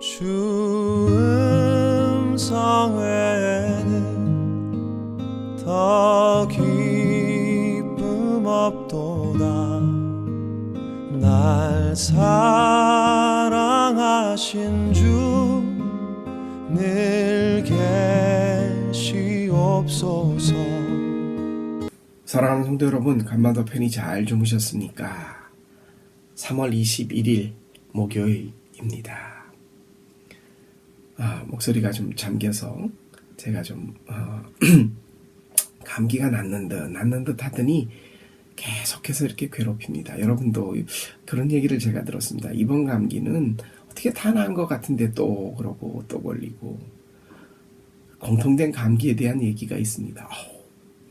주 음성 외에는 더 기쁨 없도다 날 사랑하신 주 늘 계시옵소서 사랑하는 성도 여러분, 간만더 편히 잘 주무셨습니까? 3월 21일 목요일입니다. 아, 목소리가 좀 잠겨서 제가 좀 어, 감기가 났는 듯 났는 듯 하더니 계속해서 이렇게 괴롭힙니다. 여러분도 그런 얘기를 제가 들었습니다. 이번 감기는 어떻게 다 나은 것 같은데 또 그러고 또 걸리고 공통된 감기에 대한 얘기가 있습니다. 어우,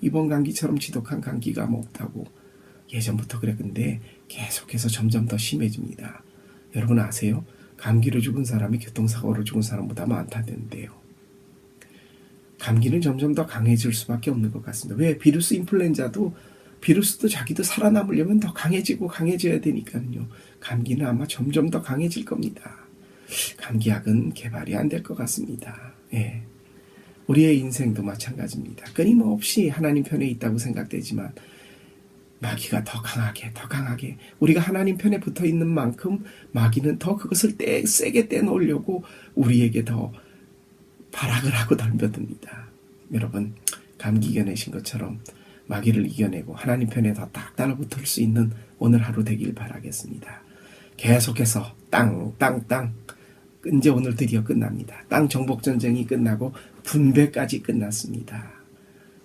이번 감기처럼 지독한 감기가 뭐 없다고 예전부터 그랬는데 계속해서 점점 더 심해집니다. 여러분 아세요? 감기로 죽은 사람이 교통사고로 죽은 사람보다 많다는데요. 감기는 점점 더 강해질 수밖에 없는 것 같습니다. 왜 비루스 인플루엔자도 비루스도 자기도 살아남으려면 더 강해지고 강해져야 되니까요. 감기는 아마 점점 더 강해질 겁니다. 감기약은 개발이 안 될 것 같습니다. 예. 우리의 인생도 마찬가지입니다. 끊임없이 하나님 편에 있다고 생각되지만 마귀가 더 강하게 더 강하게 우리가 하나님 편에 붙어 있는 만큼 마귀는 더 그것을 떼, 세게 떼놓으려고 우리에게 더 발악을 하고 덤벼듭니다. 여러분 감기 이겨내신 것처럼 마귀를 이겨내고 하나님 편에 더 딱 달라붙을 수 있는 오늘 하루 되길 바라겠습니다. 계속해서 땅, 땅, 땅. 이제 오늘 드디어 끝납니다. 땅 정복 전쟁이 끝나고 분배까지 끝났습니다.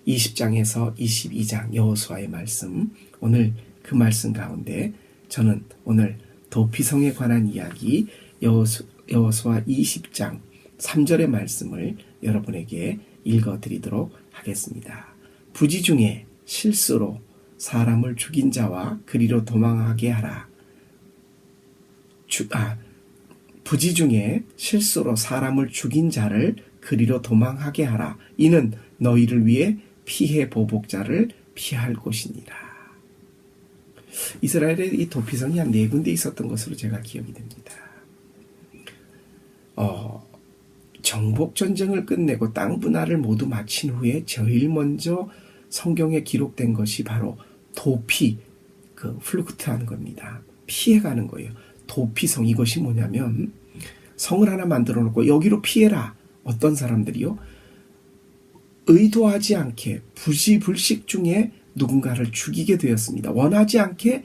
20장에서 22장 여호수아의 말씀 오늘 그 말씀 가운데 저는 오늘 도피성에 관한 이야기 여호수, 여호수아 20장 3절의 말씀을 여러분에게 읽어 드리도록 하겠습니다. 부지 중에 실수로 사람을 죽인 자와 그리로 도망하게 하라. 주, 아, 부지 중에 실수로 사람을 죽인 자를 그리로 도망하게 하라. 이는 너희를 위해 피해 보복자를 피할 곳이니라. 이스라엘의 이 도피성이 한 네 군데 있었던 것으로 제가 기억이 됩니다. 어, 정복 전쟁을 끝내고 땅 분할을 모두 마친 후에 제일 먼저 성경에 기록된 것이 바로 도피, 그 플루크트하는 겁니다. 피해가는 거예요. 도피성 이것이 뭐냐면 성을 하나 만들어 놓고 여기로 피해라. 어떤 사람들이요? 의도하지 않게 부지불식 중에 누군가를 죽이게 되었습니다. 원하지 않게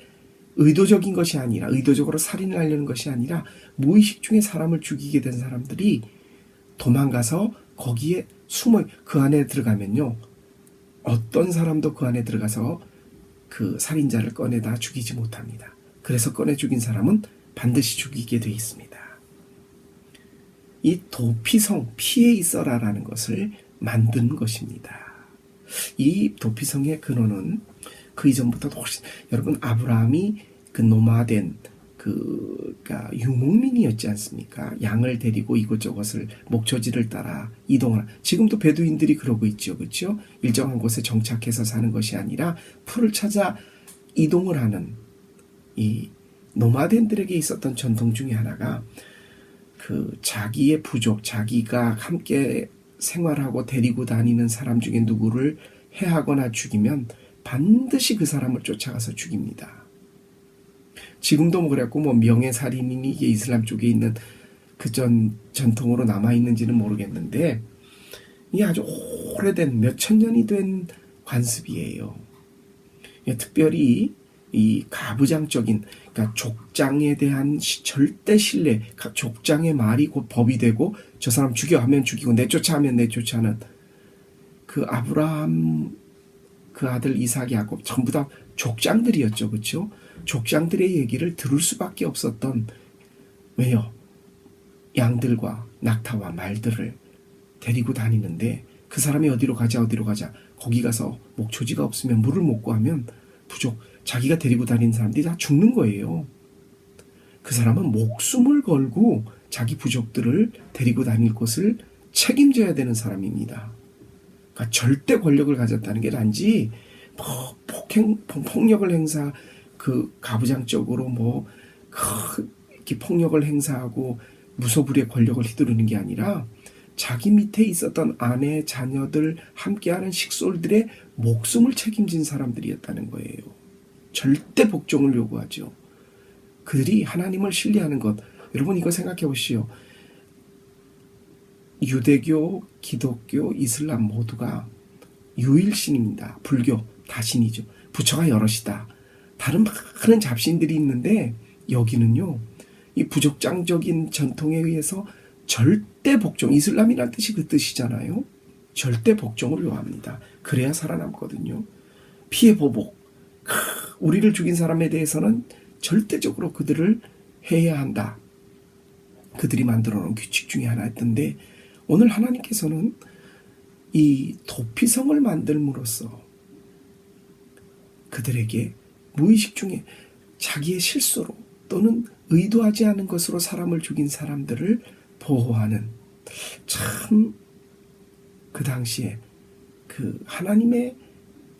의도적인 것이 아니라 의도적으로 살인을 하려는 것이 아니라 무의식 중에 사람을 죽이게 된 사람들이 도망가서 거기에 숨어 그 안에 들어가면요. 어떤 사람도 그 안에 들어가서 그 살인자를 꺼내다 죽이지 못합니다. 그래서 꺼내 죽인 사람은 반드시 죽이게 돼 있습니다. 이 도피성 피해 있어라라는 것을 만든 것입니다. 이 도피성의 근원은 그 이전부터 훨씬 여러분 아브라함이 그 노마된 그 그러니까 유목민이었지 않습니까? 양을 데리고 이곳저곳을 목초지를 따라 이동을 지금도 베두인들이 그러고 있죠, 그렇죠? 일정한 곳에 정착해서 사는 것이 아니라 풀을 찾아 이동을 하는 이 노마덴들에게 있었던 전통 중에 하나가 그 자기의 부족, 자기가 함께 생활하고 데리고 다니는 사람 중에 누구를 해하거나 죽이면 반드시 그 사람을 쫓아가서 죽입니다. 지금도 뭐 그랬고 뭐 명예살인이 이게 이슬람 쪽에 있는 그 전 전통으로 남아 있는지는 모르겠는데 이게 아주 오래된 몇 천 년이 된 관습이에요. 예, 특별히 이 가부장적인 그러니까 족장에 대한 시, 절대 신뢰, 족장의 말이 곧 법이 되고 저 사람 죽여 하면 죽이고 내쫓아 하면 내쫓아는 그 아브라함 그 아들 이삭 야곱 전부 다 족장들이었죠, 그렇죠? 족장들의 얘기를 들을 수밖에 없었던 왜요? 양들과 낙타와 말들을 데리고 다니는데 그 사람이 어디로 가자 어디로 가자 거기 가서 목초지가 없으면 물을 못 구하면 부족 자기가 데리고 다니는 사람들이 다 죽는 거예요. 그 사람은 목숨을 걸고 자기 부족들을 데리고 다닐 것을 책임져야 되는 사람입니다. 그러니까 절대 권력을 가졌다는 게 단지 뭐 폭행 폭력을 행사 그 가부장적으로 뭐 이렇게 폭력을 행사하고 무소불위의 권력을 휘두르는 게 아니라 자기 밑에 있었던 아내, 자녀들, 함께하는 식솔들의 목숨을 책임진 사람들이었다는 거예요. 절대 복종을 요구하죠. 그들이 하나님을 신뢰하는 것. 여러분 이거 생각해 보시오. 유대교, 기독교, 이슬람 모두가 유일신입니다. 불교 다신이죠. 부처가 여럿이다. 다른 많은 잡신들이 있는데 여기는요. 이 부족장적인 전통에 의해서 절대 복종, 이슬람이란 뜻이 그 뜻이잖아요. 절대 복종을 요합니다. 그래야 살아남거든요. 피해 보복. 크, 우리를 죽인 사람에 대해서는 절대적으로 그들을 해야 한다. 그들이 만들어 놓은 규칙 중에 하나였던데 오늘 하나님께서는 이 도피성을 만들므로써 그들에게 무의식 중에 자기의 실수로 또는 의도하지 않은 것으로 사람을 죽인 사람들을 보호하는 참 그 당시에 그 하나님의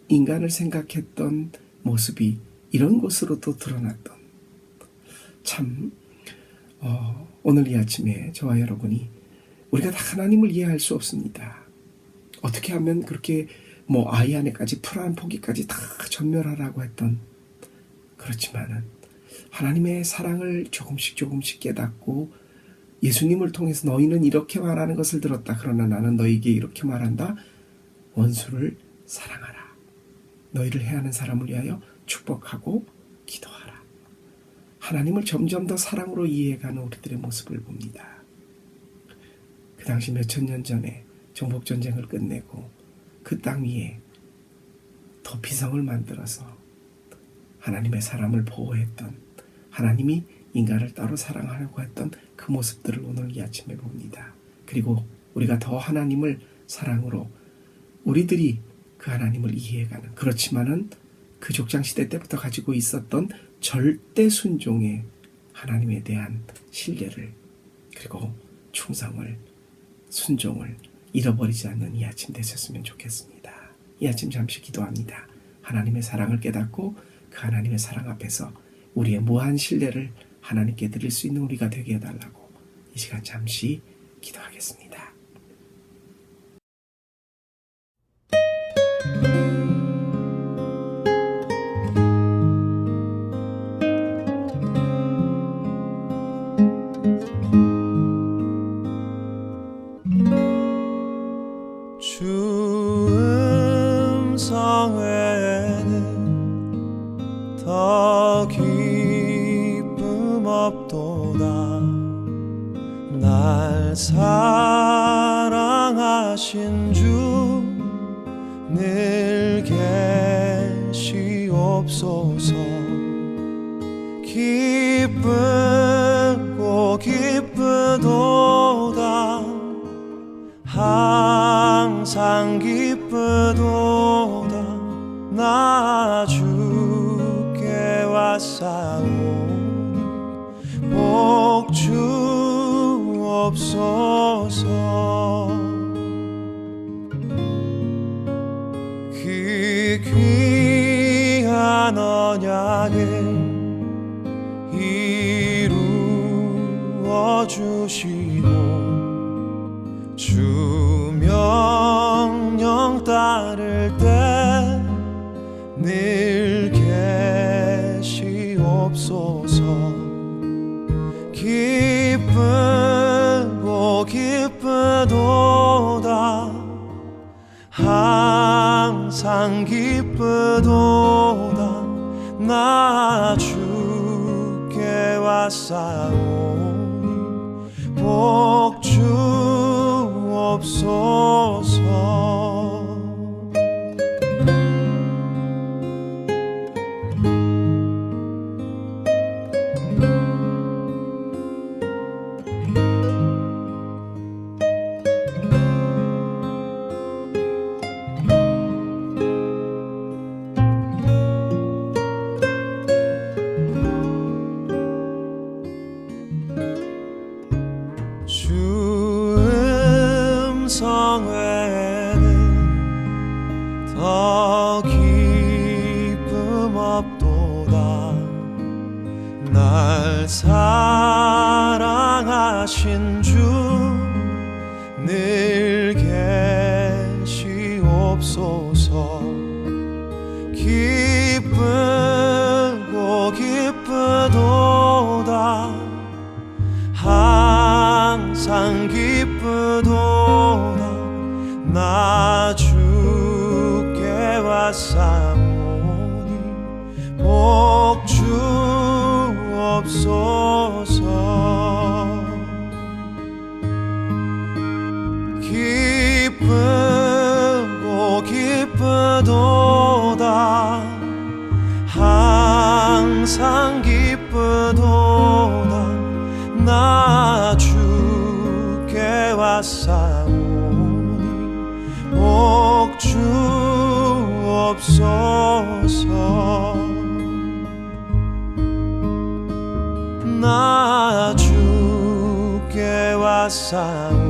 인간을 생각했던 모습이 이런 것으로도 드러났던 참 어, 오늘 이 아침에 저와 여러분이 우리가 다 하나님을 이해할 수 없습니다. 어떻게 하면 그렇게 뭐 아이 안에까지 풀한 포기까지 다 전멸하라고 했던 그렇지만은 하나님의 사랑을 조금씩 조금씩 깨닫고 예수님을 통해서 너희는 이렇게 말하는 것을 들었다. 그러나 나는 너희에게 이렇게 말한다. 원수를 사랑하라. 너희를 해하는 사람을 위하여 축복하고 기도하라. 하나님을 점점 더 사랑으로 이해해가는 우리들의 모습을 봅니다. 그 당시 몇천 년 전에 정복 전쟁을 끝내고 그 땅 위에 도피성을 만들어서 하나님의 사람을 보호했던 하나님이 인간을 따로 사랑하려고 했던 그 모습들을 오늘 이 아침에 봅니다. 그리고 우리가 더 하나님을 사랑으로 우리들이 그 하나님을 이해해가는 그렇지만은 그 족장 시대 때부터 가지고 있었던 절대 순종의 하나님에 대한 신뢰를 그리고 충성을 순종을 잃어버리지 않는 이 아침 되셨으면 좋겠습니다. 이 아침 잠시 기도합니다. 하나님의 사랑을 깨닫고 그 하나님의 사랑 앞에서 우리의 무한 신뢰를 하나님께 드릴 수 있는 우리가 되게 해달라고 이 시간 잠시 기도하겠습니다. 외에는 더 기쁨 없도다. 날 사랑하신 그 귀한 언약을 이루어 주시고 주 명령 따를 때늘 계시옵소서. 기쁘 항상 기쁘도다. 나 주께 왔사오니 복 주옵소서 늘 계시옵소서. 기쁘고 기쁘도다. 항상 기쁘도다. 나 주께 왔사오니 복 주옵소서 항상 기쁘도다. 나 주께 왔사오니 복 주옵소서. 나 주께 왔사오니